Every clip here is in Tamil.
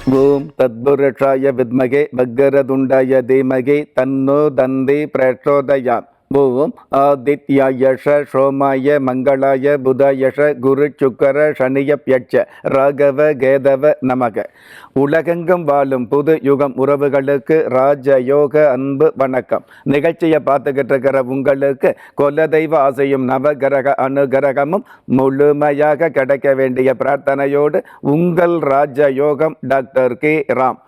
ஓம் தத்புருஷாய வித்மகே பக்கரதுண்டாய தீமகே தன்னோ தந்தி பிரச்சோதயாம் ஓம் ஆதித்யாயஷ சோமாய மங்களாய புதாயஷ குரு சுக்கர சனியப்யட்ச ராகவ கேதவ நமக. உலகெங்கும் வாழும் புது யுகம் உறவுகளுக்கு ராஜ யோக அன்பு வணக்கம். நிகழ்ச்சியை பார்த்துக்கிட்டு இருக்கிற உங்களுக்கு குலதெய்வ ஆசையும் நவகிரக அனுகிரகமும் முழுமையாக கிடைக்க வேண்டிய பிரார்த்தனையோடு உங்கள் ராஜ யோகம் doctor K. Ram.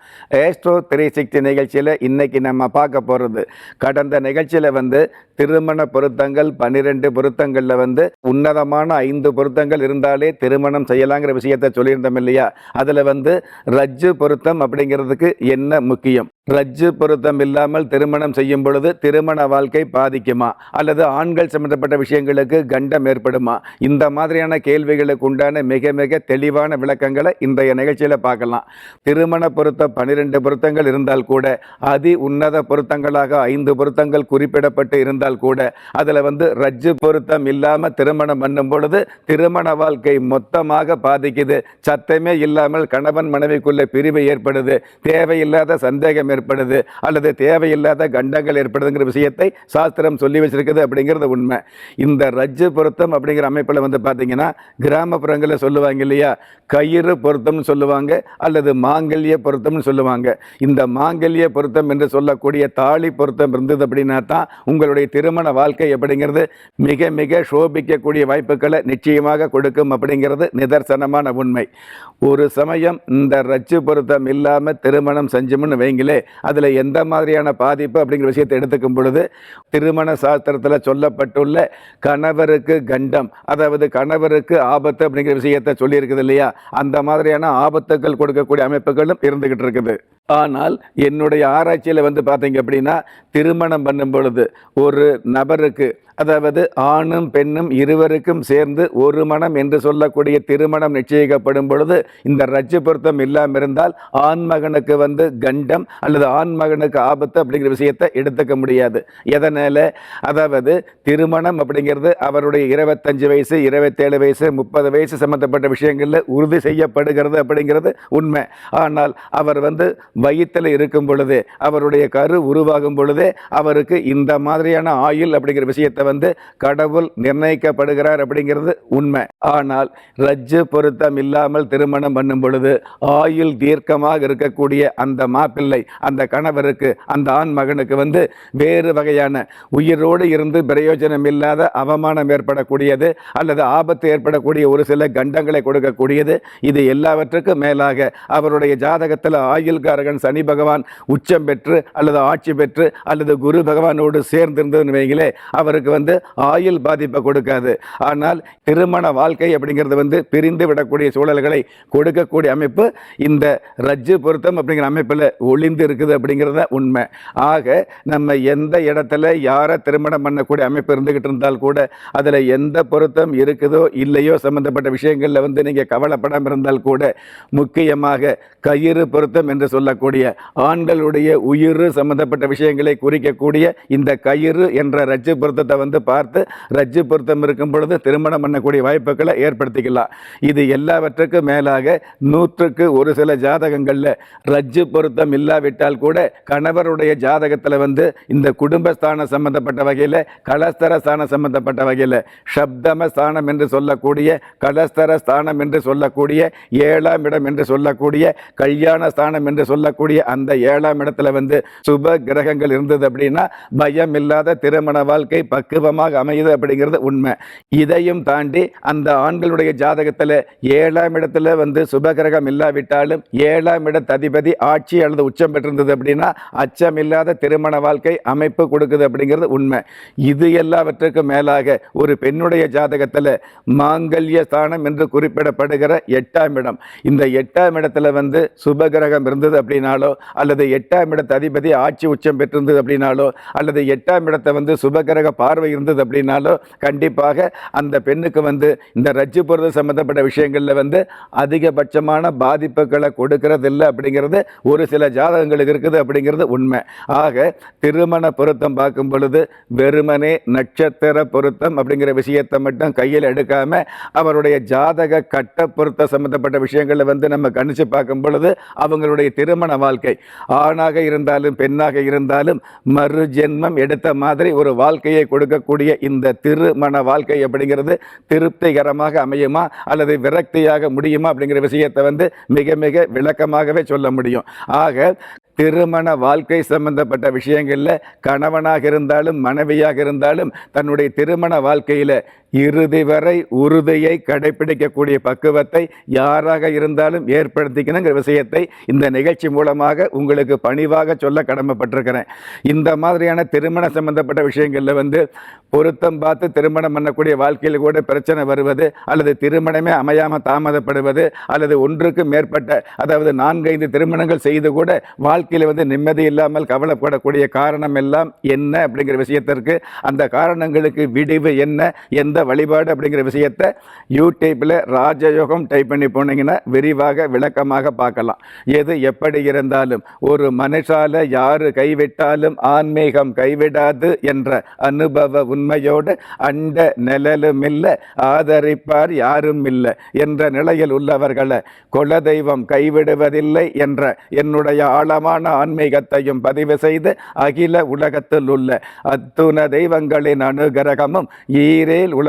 Astro three sixty நிகழ்ச்சியில் இன்னைக்கு நம்ம பார்க்க போகிறது கடந்த நிகழ்ச்சியில் வந்து திருமண பொருத்தங்கள் பன்னிரெண்டு பொருத்தங்களில் வந்து உன்னதமான ஐந்து பொருத்தங்கள் இருந்தாலே திருமணம் செய்யலாங்கிற விஷயத்தை சொல்லியிருந்தோம் இல்லையா? அதில் வந்து ரஜ்ஜு பொருத்தம் அப்படிங்கிறதுக்கு என்ன முக்கியம்? ரஜ்ஜு பொருத்தம் இல்லாமல் திருமணம் செய்யும் பொழுது திருமண வாழ்க்கை பாதிக்குமா? அல்லது ஆண்கள் சம்பந்தப்பட்ட விஷயங்களுக்கு கண்டம் ஏற்படுமா? இந்த மாதிரியான கேள்விகளுக்கு உண்டான மிக மிக தெளிவான விளக்கங்களை இன்றைய நிகழ்ச்சியில் பார்க்கலாம். திருமண பொருத்தம் பன்னிரெண்டு பொருத்தங்கள் இருந்தால் கூட அதி உன்னத பொருத்தங்களாக ஐந்து பொருத்தங்கள் குறிப்பிடப்பட்டு இருந்தால் கூட அதில் வந்து ரஜ்ஜு பொருத்தம் இல்லாமல் திருமணம் பண்ணும் பொழுது திருமண வாழ்க்கை மொத்தமாக பாதிக்குது. சத்தமே இல்லாமல் கணவன் மனைவிக்குள்ள பிரிவு ஏற்படுது. தேவையில்லாத சந்தேகம் ஏற்படுது அல்லது தேவையில்லாத கண்டங்கள் ஏற்படுதுங்கிற விஷயத்தை சாஸ்திரம் சொல்லி வச்சிருக்குது அப்படிங்கிறது உண்மை. இந்த ரஜ்ஜு பொருத்தம் அப்படிங்கிற அமைப்பில் வந்து பார்த்தீங்கன்னா கிராமப்புறங்களில் சொல்லுவாங்க இல்லையா? கயிறு பொருத்தம்னு சொல்லுவாங்க அல்லது மாங்கல்ய பொருத்தம்னு சொல்லுவாங்க. இந்த மாங்கல்ய பொருத்தம் என்று சொல்லக்கூடிய தாலி பொருத்தம் இருந்தது அப்படின்னா தான் உங்களுடைய திருமண வாழ்க்கை அப்படிங்கிறது மிக மிக சோபிக்கக்கூடிய வாய்ப்புகளை நிச்சயமாக கொடுக்கும் அப்படிங்கிறது நிதர்சனமான உண்மை. ஒரு சமயம் இந்த ரச்சு பொருத்தம் இல்லாமல் திருமணம் செஞ்சோம்னு வைங்களே அதில் எந்த மாதிரியான பாதிப்பு அப்படிங்கிற விஷயத்தை எடுத்துக்கும் பொழுது திருமண சாஸ்திரத்தில் சொல்லப்பட்டுள்ள கணவருக்கு கண்டம் அதாவது கணவருக்கு ஆபத்து அப்படிங்கிற விஷயத்தை சொல்லியிருக்குது இல்லையா? அந்த மாதிரியான ஆபத்துக்கள் கொடுக்கக்கூடிய அமைப்புகளும் இருந்துகிட்டு இருக்குது. ஆனால் என்னுடைய ஆராய்ச்சியில் வந்து பார்த்தீங்க அப்படின்னா திருமணம் பண்ணும் பொழுது ஒரு நபருக்கு அதாவது ஆணும் பெண்ணும் இருவருக்கும் சேர்ந்து ஒரு மனம் என்று சொல்லக்கூடிய திருமணம் நிச்சயிக்கப்படும் பொழுது இந்த ரஜ்ஜு பொருத்தம் இல்லாமல் இருந்தால் ஆண் மகனுக்கு வந்து கண்டம் அல்லது ஆண் மகனுக்கு ஆபத்து அப்படிங்கிற விஷயத்தை எடுத்துக்க முடியாது. எதனால்? அதாவது திருமணம் அப்படிங்கிறது அவருடைய இருபத்தஞ்சு வயசு இருபத்தேழு வயசு முப்பது வயசு சம்மந்தப்பட்ட விஷயங்களில் உறுதி செய்யப்படுகிறது அப்படிங்கிறது உண்மை. ஆனால் அவர் வந்து வயிற்றில் இருக்கும் பொழுது அவருடைய கரு உருவாகும் பொழுதே அவருக்கு இந்த மாதிரியான ஆயுள் அப்படிங்கிற விஷயத்தை வந்து கடவுள் நிர்ணயிக்கப்படுகிறார் அப்படிங்கிறது உண்மை. ஆனால் ரஜ்ஜு பொருத்தம் இல்லாமல் திருமணம் பண்ணும் பொழுது ஆயுள் தீர்க்கமாக இருக்கக்கூடிய அந்த மாப்பிள்ளை அந்த கணவருக்கு அந்த ஆண் மகனுக்கு வந்து வேறு வகையான உயிரோடு இருந்து பிரயோஜனம் இல்லாத அவமானம் ஏற்படக்கூடியது அல்லது ஆபத்து ஏற்படக்கூடிய ஒரு சில கண்டங்களை கொடுக்கக்கூடியது. இது எல்லாவற்றுக்கும் மேலாக அவருடைய ஜாதகத்தில் ஆயுள்காரகன் சனி பகவான் உச்சம் பெற்று அல்லது ஆட்சி பெற்று அல்லது குரு பகவானோடு சேர்ந்திருந்ததுன்னு வைங்களே அவருக்கு வந்து ஆயுள் பாதிப்பை கொடுக்காது. ஆனால் திருமண வாழ்க்கை அப்படிங்கிறது வந்து பிரிந்து விடக்கூடிய சூழல்களை கொடுக்கக்கூடிய அமைப்பு இந்த ரஜ்ஜு பொருத்தம் அப்படிங்கிற அமைப்பில் ஒளிந்து இருக்குது அப்படிங்கிறது தான் உண்மை. ஆக நம்ம எந்த இடத்துல யாரை திருமணம் பண்ணக்கூடிய அமைப்பு இருந்துகிட்டு இருந்தால் கூட அதில் எந்த பொருத்தம் இருக்குதோ இல்லையோ சம்பந்தப்பட்ட விஷயங்களில் வந்து நீங்கள் கவலைப்படாமல் இருந்தால் கூட முக்கியமாக கயிறு பொருத்தம் என்று சொல்லக்கூடிய ஆண்களுடைய உயிர் சம்பந்தப்பட்ட விஷயங்களை குறிக்கக்கூடிய இந்த கயிறு என்ற ரஜ்ஜு பொருத்தத்தை வந்து பார்த்து ரஜ்ஜு பொருத்தம் இருக்கும் பொழுது திருமணம் பண்ணக்கூடிய வாய்ப்புகளை ஏற்படுத்திக்கலாம் இது எல்லாவற்றுக்கும் மேலாக நூற்றுக்கு ஒரு சில ஜாதகங்களில் ரஜ்ஜு பொருத்தம் இல்லாவிட்டால் கூட கணவருடைய ஜாதகத்தில் வந்து இந்த குடும்பஸ்தானம் சம்பந்தப்பட்ட வகையில் கலஸ்தர ஸ்தானம் சம்பந்தப்பட்ட வகையில் சப்தம ஸ்தானம் என்று சொல்லக்கூடிய கலஸ்தர ஸ்தானம் என்று சொல்லக்கூடிய ஏழாம் இடம் என்று சொல்லக்கூடிய கல்யாண ஸ்தானம் என்று சொல்லக்கூடிய அந்த ஏழாம் இடத்துல வந்து சுப கிரகங்கள் இருந்தது அப்படின்னா பயம் இல்லாத திருமண வாழ்க்கை பக்குவமாக அமையுது அப்படிங்கிறது உண்மை. இதையும் தாண்டி அந்த ஆண்களுடைய ஜாதகத்தில் ஏழாம் இடத்துல வந்து சுபகிரகம் இல்லாவிட்டாலும் ஏழாம் இடத்து அதிபதி ஆட்சி அல்லது உச்சம் பெற்றிருந்தது அப்படின்னா அச்சம் இல்லாத திருமண வாழ்க்கை அமைப்பு கொடுக்குது அப்படிங்கிறது உண்மை. இது எல்லாவற்றுக்கும் மேலாக ஒரு பெண்ணுடைய ஜாதகத்தில் மாங்கல்ய ஸ்தானம் என்று குறிப்பிடப்படுகிற எட்டாம் இடம். இந்த எட்டாம் இடத்துல வந்து சுபகிரகம் இருந்தது அப்படின்னாலோ அல்லது எட்டாம் இடத்து அதிபதி ஆட்சி உச்சம் பெற்றிருந்தது அப்படின்னாலோ அல்லது எட்டாம் இடத்தை வந்து சுபகிரக பார்வை பார்வை இருந்தது அப்படின்னாலும் கண்டிப்பாக அந்த பெண்ணுக்கு வந்து இந்த ரஜ்ஜு பொருள் சம்பந்தப்பட்ட விஷயங்களில் வந்து அதிகபட்சமான பாதிப்புகளை கொடுக்கறது இல்லை அப்படிங்கிறது ஒரு சில ஜாதகங்களுக்கு இருக்குது அப்படிங்கிறது உண்மை. ஆக திருமண பொருத்தம் பார்க்கும் பொழுது வெறுமனே நட்சத்திர பொருத்தம் அப்படிங்கிற விஷயத்தை மட்டும் கையில் எடுக்காம அவருடைய ஜாதக கட்ட பொருத்த சம்பந்தப்பட்ட விஷயங்களை வந்து நம்ம கணிச்சு பார்க்கும் பொழுது அவங்களுடைய திருமண வாழ்க்கை. ஆணாக இருந்தாலும் பெண்ணாக இருந்தாலும் மறு ஜென்மம் எடுத்த மாதிரி ஒரு வாழ்க்கையை கொடுக்க இருக்கக்கூடிய இந்த திருமண வாழ்க்கை அப்படிங்கிறது திருப்திகரமாக அமையுமா அல்லது விரக்தியாக முடியுமா அப்படிங்கிற விஷயத்தை வந்து மிக மிக விளக்கமாகவே சொல்ல முடியும். ஆக திருமண வாழ்க்கை சம்பந்தப்பட்ட விஷயங்களில் கணவனாக இருந்தாலும் மனைவியாக இருந்தாலும் தன்னுடைய திருமண வாழ்க்கையில் இறுதி வரை உறுதியை கடைபிடிக்கக்கூடிய பக்குவத்தை யாராக இருந்தாலும் ஏற்படுத்திக்கணுங்கிற விஷயத்தை இந்த நிகழ்ச்சி மூலமாக உங்களுக்கு பணிவாக சொல்ல கடமைப்பட்டிருக்கிறேன். இந்த மாதிரியான திருமண சம்பந்தப்பட்ட விஷயங்களில் வந்து பொருத்தம் பார்த்து திருமணம் பண்ணக்கூடிய வாழ்க்கையில் கூட பிரச்சனை வருவது அல்லது திருமணமே அமையாமல் தாமதப்படுவது அல்லது ஒன்றுக்கு மேற்பட்ட அதாவது நான்கைந்து திருமணங்கள் செய்து கூட வாழ்க்கையில் வந்து நிம்மதி இல்லாமல் கவலைப்படக்கூடிய காரணம் எல்லாம் என்ன அப்படிங்கிற விஷயத்திற்கு அந்த காரணங்களுக்கு விடிவு என்ன எந்த வழிபாடு அப்படிங்கிற விஷயத்தை யூடியூப்பில் ராஜயோகம் டைப் பண்ணி போனீங்கன்னா விரிவாக விளக்கமாக பார்க்கலாம். எது எப்படி இருந்தாலும் ஒரு மனுஷால யாரு கைவிட்டாலும் ஆன்மீகம் கைவிடாது என்ற அனுபவ உண்மையோடு அண்ட நிழலும் இல்லை ஆதரிப்பார் யாரும் இல்லை என்ற நிலையில் உள்ளவர்களை குலதெய்வம் கைவிடுவதில்லை என்ற என்னுடைய ஆழமான ஆன்மீகத்தையும் பதிவு செய்து அகில உலகத்தில் உள்ள அத்துண தெய்வங்களின் அனுகிரகமும் ஈரேல்